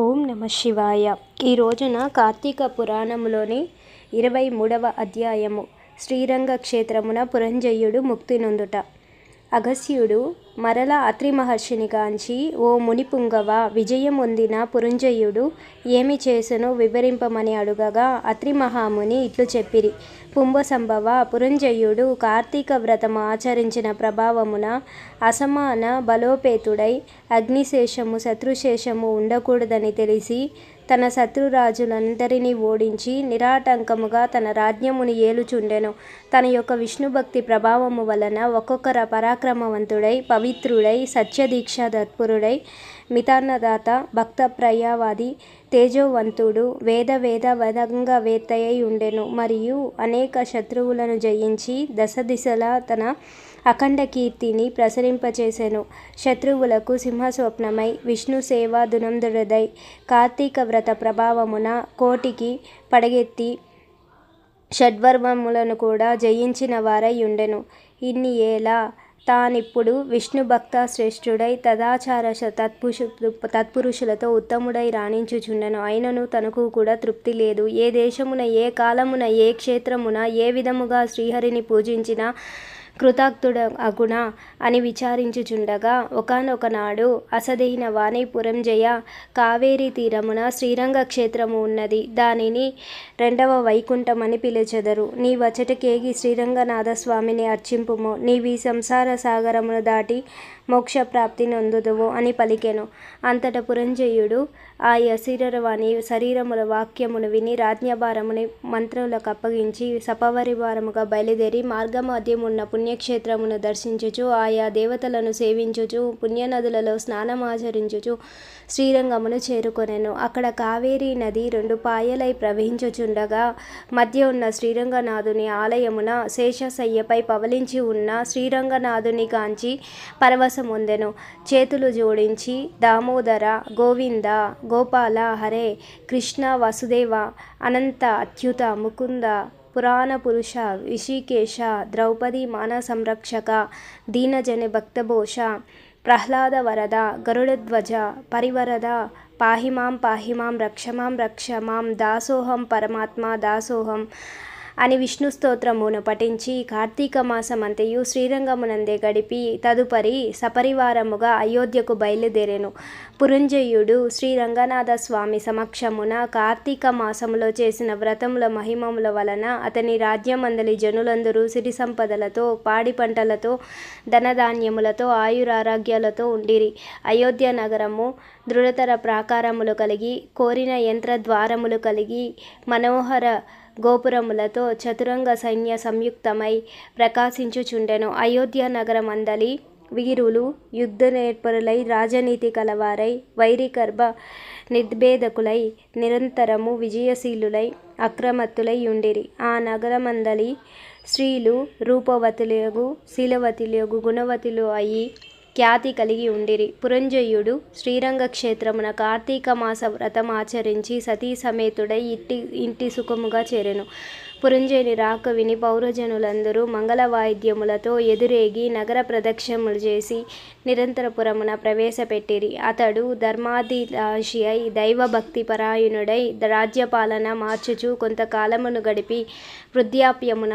ఓం నమ శివాయ. ఈ రోజున కార్తీక పురాణంలోని ఇరవై మూడవ అధ్యాయము శ్రీరంగ క్షేత్రమున పురంజయుడు ముక్తి నొందుట. అగస్త్యుడు మరల అత్రి మహర్షిని గాంచి ఓ మునిపుంగవ విజయం పొందిన పురంజయుడు ఏమి చేసెనో వివరింపమని అడుగగా అత్రి మహాముని ఇట్లు చెప్పిరి. పుంభసంభవ పురంజయుడు కార్తీక వ్రతము ఆచరించిన ప్రభావమున అసమాన బలోపేతుడై అగ్నిశేషము శత్రుశేషము ఉండకూడదని తెలిసి తన శత్రురాజులందరినీ ఓడించి నిరాటంకముగా తన రాజ్యముని ఏలుచుండెను. తన యొక్క విష్ణుభక్తి ప్రభావము వలన ఒక్కొక్కర పరాక్రమవంతుడై పవిత్రుడై సత్యదీక్ష తత్పురుడై మితాన్నదాత భక్త ప్రయావాది తేజోవంతుడు వేద వేద వేత్తయై ఉండెను మరియు అనేక శత్రువులను జయించి దశ దిశల తన అఖండ కీర్తిని ప్రసరింపచేసెను. శత్రువులకు సింహస్వప్నమై విష్ణు సేవా దునందుడదై కార్తీక వ్రత ప్రభావమున కోటికి పడగెత్తి షడ్వర్మములను కూడా జయించిన వారై ఉండెను ఇన్ని ఏల తానిప్పుడు విష్ణుభక్త శ్రేష్ఠుడై తదాచార తత్పుషు తత్పురుషులతో ఉత్తముడై రాణించుచుండెను. అయినను తనకు కూడా తృప్తి లేదు. ఏ దేశమున ఏ కాలమున ఏ క్షేత్రమున ఏ విధముగా శ్రీహరిని పూజించినా కృతాక్తుడ అగుణ అని విచారించుచుండగా ఒకనొకనాడు అసదైన వాణిపురం జయ కావేరీ తీరమున శ్రీరంగ క్షేత్రము ఉన్నది. దానిని రెండవ వైకుంఠమని పిలిచెదరు. నీ వచటకేగి శ్రీరంగనాథస్వామిని అర్చింపుము. నీవి సంసార సాగరమును దాటి మోక్ష ప్రాప్తి నొందుదువు అని పలికెను. అంతట పురంజయుడు ఆ యశీరవాణి శరీరముల వాక్యమును విని రాజ్ఞభారముని మంత్రులకు అప్పగించి సపవరివారముగా బయలుదేరి మార్గమధ్యమున్న పుణ్యక్షేత్రమును దర్శించుచు ఆయా దేవతలను సేవించుచు పుణ్యనదులలో స్నానమాచరించుచు శ్రీరంగమును చేరుకొనెను. అక్కడ కావేరీ నది రెండు పాయలై ప్రవహించుచుండగా మధ్య ఉన్న శ్రీరంగనాథుని ఆలయమున శేషశయ్యపై పవలించి ఉన్న శ్రీరంగనాథుని కాంచి పరవశముందెను. చేతులు జోడించి దామోదర గోవింద గోపాల హరే కృష్ణ వసుదేవ అనంత అత్యుత ముకుంద పురాణ పురుష విషికేశ ద్రౌపది మాన సంరక్షక దీనజన భక్తభోష ప్రహ్లాద వరద గరుడధ్వజ పరివరద పాహిమాం పాహిమాం రక్షమాం రక్షమాం దాసోహం పరమాత్మ దాసోహం అని విష్ణు స్తోత్రమును పఠించి కార్తీక మాసమంతయు శ్రీరంగమునందే గడిపి తదుపరి సపరివారముగా అయోధ్యకు బయలుదేరెను. పురంజయుడు శ్రీరంగనాథ స్వామి సమక్షమున కార్తీక మాసములో చేసిన వ్రతముల మహిమముల వలన అతని రాజ్యమందలి జనులందరూ సిరి సంపదలతో పాడి పంటలతో ధనధాన్యములతో ఆయురారోగ్యాలతో ఉండిరి. అయోధ్య నగరము దృఢతర ప్రాకారములు కలిగి కోరిన యంత్ర ద్వారములు కలిగి మనోహర గోపురములతో చతురంగ సైన్య సంయుక్తమై ప్రకాశించుచుండెను. అయోధ్య నగరమందలి వీరులు యుద్ధ నేర్పరులై రాజనీతి కలవారై వైరికర్భ నిర్భేదకులై నిరంతరము విజయశీలులై అక్రమత్తులై ఉండిరి. ఆ నగరమందలి స్త్రీలు రూపవతులగు శీలవతులగు గుణవతులు అయి ఖ్యాతి కలిగి ఉండిరి. పురంజయుడు శ్రీరంగ క్షేత్రమున కార్తీక మాస వ్రతం ఆచరించి సతీ సమేతుడై ఇంటి ఇంటి సుఖముగా చేరెను. పురంజయుని రాక విని పౌరజనులందరూ మంగళ వాయిద్యములతో ఎదురేగి నగర ప్రదక్షిణములు చేసి నిరంతరపురమున ప్రవేశపెట్టిరి. అతడు ధర్మాధిలాషి అయి దైవభక్తి పరాయణుడై రాజ్యపాలన మార్చుచు కొంతకాలమును గడిపి వృద్ధాప్యమున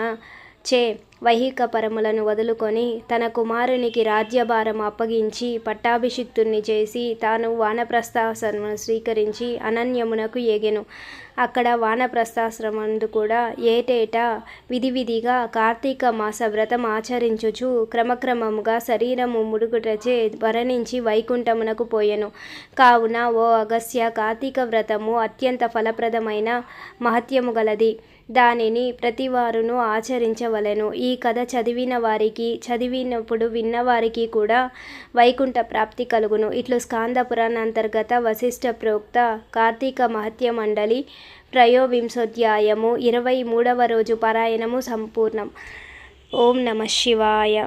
చే వైహిక పరములను వదులుకొని తన కుమారునికి రాజ్యభారం అప్పగించి పట్టాభిషిక్తుణ్ణి చేసి తాను వానప్రస్థాశ్రమను స్వీకరించి అనన్యమునకు ఎగెను. అక్కడ వానప్రస్థాశ్రమందు కూడా ఏటేటా విధి విధిగా కార్తీక మాస వ్రతం ఆచరించుచు క్రమక్రమముగా శరీరము ముడుగుటచే వరణించి వైకుంఠమునకు పోయెను. కావున ఓ అగస్య కార్తీక వ్రతము అత్యంత ఫలప్రదమైన మహత్యము గలది. దానిని ప్రతివారును ఆచరించవలెను. ఈ కథ చదివిన వారికి చదివినప్పుడు విన్నవారికి కూడా వైకుంఠ ప్రాప్తి కలుగును. ఇట్లు స్కాంద పురాణ అంతర్గత వశిష్ఠ ప్రోక్త కార్తీక మహత్య మండలి త్రయోవింశోధ్యాయము ఇరవై మూడవ రోజు పారాయణము సంపూర్ణం. ఓం నమ శివాయ.